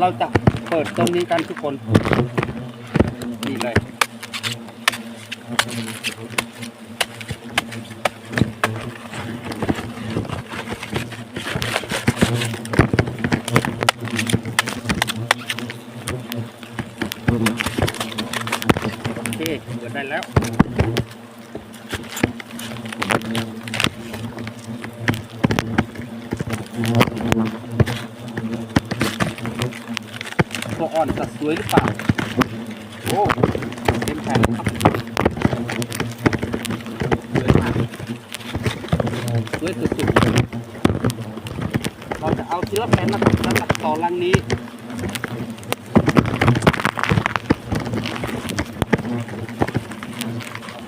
เราจะเปิดตรงนี้กันทุกคนนี่เลยโอเคเปิดได้แล้ว ตัวอ่อนจะสวยหรือเปล่า โอ้เต็มแผ่นแล้วครับสวยมากสวยสุดๆเราจะเอาทีละแผ่นนะครับแล้วตัดต่อลังนี้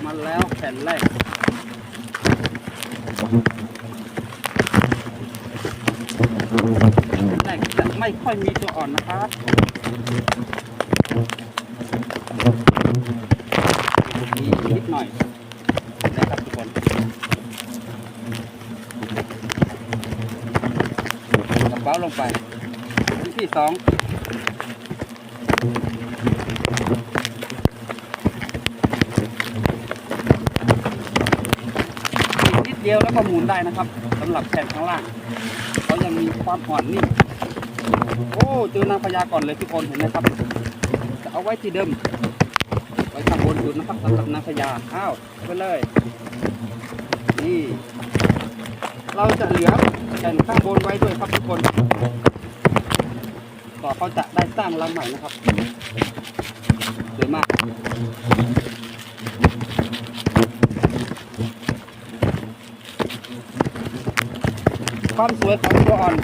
มาแล้วแผ่นแรก ไม่ค่อยมีตัวอ่อนนะครับมีนิดหน่อยนะครับทุกคนกระเป๋าลงไปที่สองนิดเดียวแล้วก็หมุนได้นะครับสำหรับแผ่นข้างล่างเขายังมีความอ่อนนิ่ม โอ้เจอนางพญาก่อนเลยทุกคนเห็นไหมครับจะเอาไว้ที่เดิม ไว้ข้างบนสุดนะครับสำหรับนางพญาอ้าวไปเลยนี่เราจะเหลือแผ่นข้างบนไว้ด้วยครับทุกคนก็เขาจะได้สร้างรังใหม่นะครับสวยมากความสวยของตัวอ่อน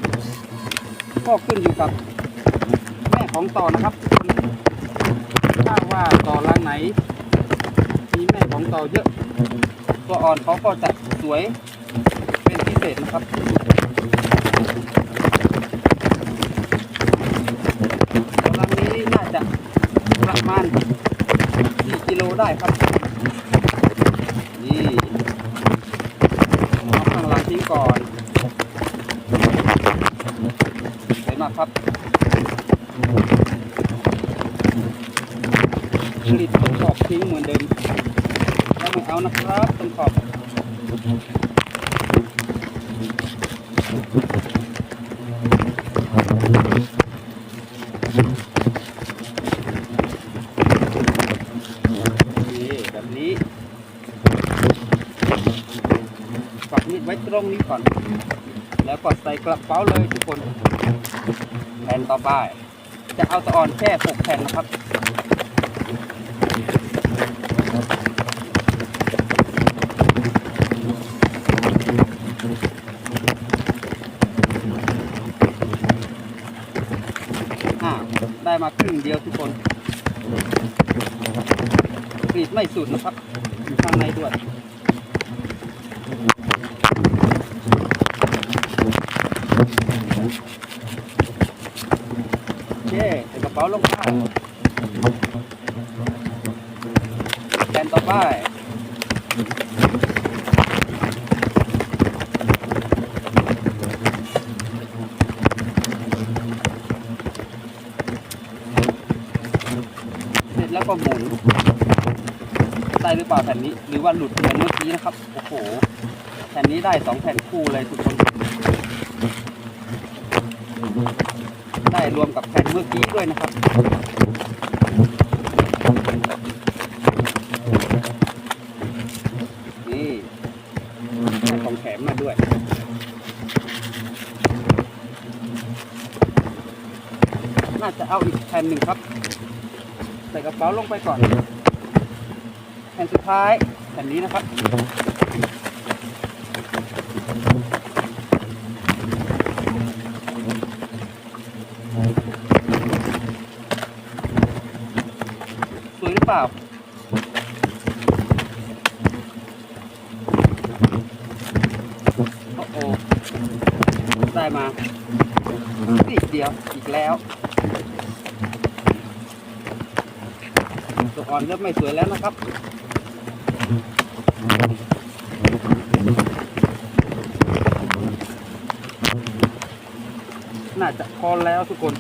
ก็ขึ้นอยู่กับแม่ของต่อนะครับคนถ้าว่าต่อรังไหน มีแม่ของต่อเยอะ ตัวอ่อนเขาก็จะสวยเป็นพิเศษนะครับตัวรังนี้น่าจะประมาณ4กิโลได้ครับ นี่เอาข้างหลังทิ้งก่อน สวยมาก ครับผลิตต้นขอบทิ้งเหมือนเดิมแล้วม่เอานะครับต้นขอบแบบนี้ฝากมีดไว้ตรงนี้ก่อน แล้วก็ใส่กระเป๋าเลยทุกคนแผ่นต่อไปจะเอาตะออนแค่6แผ่นนะครับอ่าได้มาครึ่งเดียวทุกคนกรีดไม่สุดนะครับอยู่ข้างในด้วย โอ เคใส่กระเป๋าลงไปแผ่นต่อไปเสร็จแล้วก็หมุนได้หรือเปล่าแผ่นนี้ หรือว่าหลุดเหมือนเมื่อกี้นะครับ โอ้โห แผ่นนี้ได้สองแผ่นคู่เลยทุกคน ได้ รวมกับแผ่นเมื่อกี้ด้วยนะครับนี่ของแถมมาด้วยน่าจะเอาอีกแผ่นหนึ่งครับ ใส่กระเป๋าลงไปก่อน แผ่นสุดท้ายแผ่นนี้นะครับ สวยหรือ เปล่าโอ้โหได้มานิดเดียวอีกแล้วตัวอ่อนเริ่มไม่สวยแล้วนะครับน่าจะพอแล้วทุกคน